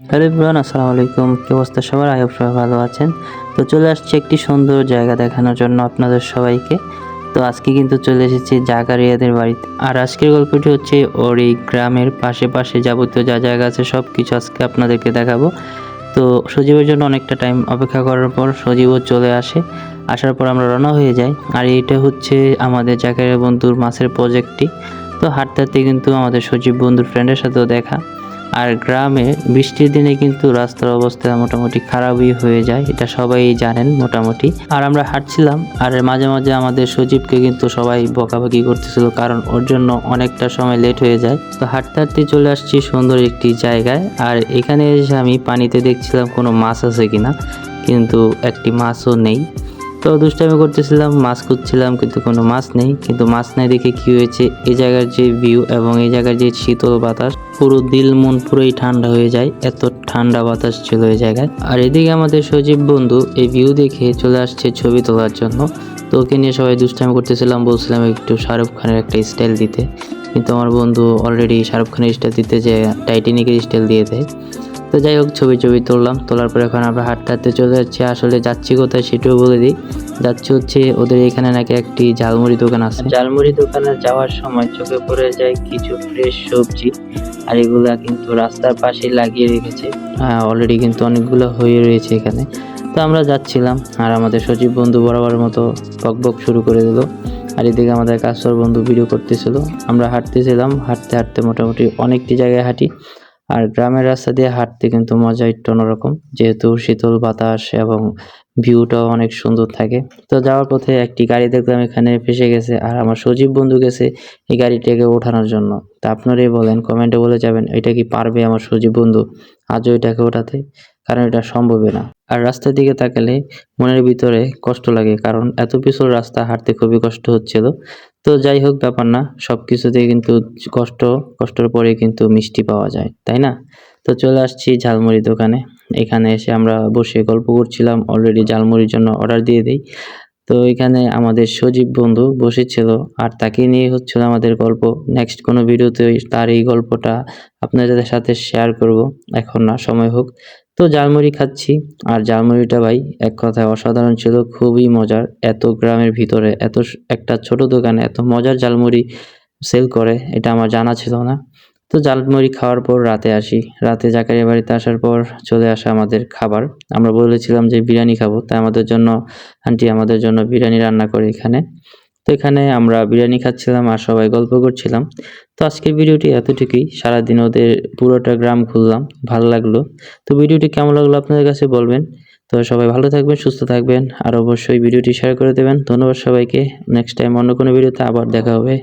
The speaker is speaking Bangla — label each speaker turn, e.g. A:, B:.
A: হ্যালো ইব্রান আসসালামু আলাইকুম। কি অবস্থা সবার? হোপ সবাই ভালো আছেন। তো চলে আসছি একটি সুন্দর জায়গা দেখানোর জন্য আপনাদের সবাইকে। তো আজকে কিন্তু চলে এসেছি জাকারিয়াদের বাড়িতে। আর আজকের গল্পটি হচ্ছে ওর এই গ্রামের পাশে পাশে যাবতীয় যা জায়গা আছে সব কিছু আজকে আপনাদেরকে দেখাবো। তো সজীবের জন্য অনেকটা টাইম অপেক্ষা করার পর সজীবও চলে আসে। আসার পর আমরা রওনা হয়ে যাই। আর এইটা হচ্ছে আমাদের জাকারিয়া বন্ধুর মাছের প্রজেক্টটি তো হাঁটতে হাঁটতে কিন্তু আমাদের সজীব বন্ধুর ফ্রেন্ডের সাথেও দেখা। আর গ্রামে বৃষ্টির দিনে কিন্তু রাস্তার অবস্থা মোটামুটি খারাপই হয়ে যায়, এটা সবাই জানেন মোটামুটি। আর আমরা হাঁটছিলাম, আর মাঝে মাঝে আমাদের সজীবকে কিন্তু সবাই বকাবকি করতেছিল, কারণ ওর জন্য অনেকটা সময় লেট হয়ে যায়। তো হাঁটতে হাঁটতে চলে আসছি সুন্দর একটি জায়গায়, আর এখানে এসে আমি পানিতে দেখছিলাম কোনো মাছ আছে কিনা, কিন্তু একটি মাছও নেই। তো দুষ্টামি করতেছিলাম, মাছ খুঁজছিলাম, কিন্তু কোনো মাছ নেই। কিন্তু মাছ নাই দেখে কি হয়েছে? এই জায়গার যে ভিউ এবং এই জায়গার যে শীতল বাতাস, পুরো দিল মন পুরোই ঠান্ডা হয়ে যায়। এত ঠান্ডা বাতাস ছিল এই জায়গায়। আর এদিকে আমাদের সজীব বন্ধু এই ভিউ দেখে চলে আসছে ছবি তোলার জন্য। তো ওকে নিয়ে সবাই দুষ্টামি করতেছিলাম, বলছিলাম একটু শাহরুখ খানের একটা স্টাইল দিতে। কিন্তু আমার বন্ধু অলরেডি শাহরুখ খানের স্টাইল দিতে যে টাইটানিকের স্টাইল দিয়ে দেয়। তো যাই হোক ছবি ছবি তুললাম। তোলার পর এখন আমরা হাঁটতে হাঁটতে চলে যাচ্ছি। আসলে যাচ্ছি কোথায় সেটাও বলে দিই। যাচ্ছি হচ্ছে ওদের এখানে নাকি একটি ঝালমুড়ি দোকান আছে। ঝালমুড়ি দোকানে যাওয়ার সময় চোখে পড়ে যায় কিছু ফ্রেশ সবজি। আর এগুলা কিন্তু রাস্তার পাশে লাগিয়ে রেখেছে। হ্যাঁ অলরেডি কিন্তু অনেকগুলো হয়ে রয়েছে এখানে। তো আমরা যাচ্ছিলাম আর আমাদের সজীব বন্ধু বরাবর মতো বক বক শুরু করে দিল। আর এদিকে আমাদের কাস্তর বন্ধু ভিডিও করতেছিল। আমরা হাঁটতেছিলাম হাঁটতে হাঁটতে মোটামুটি অনেকটি জায়গায় হাঁটি। আর গ্রামের রাস্তা দিয়ে হাঁটতে কিন্তু মজা একটু অন্যরকম। যেহেতু শীতল বাতাস এবং ভিউটাও অনেক সুন্দর থাকে। তো যাওয়ার পথে একটি গাড়ি দেখলাম, এখানে ফেসে গেছে আর আমার সজীব বন্ধু গেছে এই গাড়িটাকে ওঠানোর জন্য। তা আপনারাই বলেন কমেন্টে বলে যাবেন, এটা কি পারবে আমার সজীব বন্ধু? আজও এটাকে ওঠাতে? কারণ এটা সম্ভবই না। আর রাস্তার দিকে তাকালে মনের ভিতরে কষ্ট লাগে, কারণ এত পিছল রাস্তা হাঁটতে খুবই কষ্ট হচ্ছিল। তো যাই হোক, ব্যাপার না সব কিছুতেই কিন্তু কষ্ট, কষ্টের পরে কিন্তু মিষ্টি পাওয়া যায়, তাই না? তো চলে আসছি ঝালমুড়ি দোকানে। এখানে এসে আমরা বসে গল্প করছিলাম, অলরেডি ঝালমুড়ির জন্য অর্ডার দিয়ে দিই। তো এখানে আমাদের সজীব বন্ধু বসেছিল আর তাকে নিয়ে হচ্ছিল আমাদের গল্প। নেক্সট কোনো ভিডিওতে তার এই গল্পটা আপনাদের সাথে শেয়ার করব। এখন না, সময় হোক। তো জালমুড়ি খাচ্ছি। আর জালমুড়িটা ভাই, এক কথায় অসাধারণ ছিল, খুবই মজার। এত গ্রামের ভিতরে, এত একটা ছোট দোকানে এত মজার জালমুড়ি সেল করে, এটা আমার জানা ছিল না। তো জালমুড়ি খাওয়ার পর রাতে আসি। রাতে জাকারিয়া বাড়িতে আসার পর চলে আসে আমাদের খাবার। আমরা বলেছিলাম যে বিরিয়ানি খাব, তাই আমাদের জন্য, আন্টি আমাদের জন্য বিরিয়ানি রান্না করে এখানে। তো এখানে আমরা বিরিয়ানি খাচ্ছিলাম আর সবাই গল্প করছিলাম। তো আজকের ভিডিওটি এতটুকুই। সারাদিন ওদের পুরোটা গ্রাম খুললাম ভালো লাগল। তো ভিডিওটি কেমন লাগল আপনাদের কাছে বলবেন। তো সবাই ভালো থাকবেন, সুস্থ থাকবেন, আর অবশ্যই ভিডিওটি শেয়ার করে দেবেন। ধন্যবাদ সবাইকে। নেক্সট টাইম অন্য কোনো ভিডিওতে আবার দেখা হবে।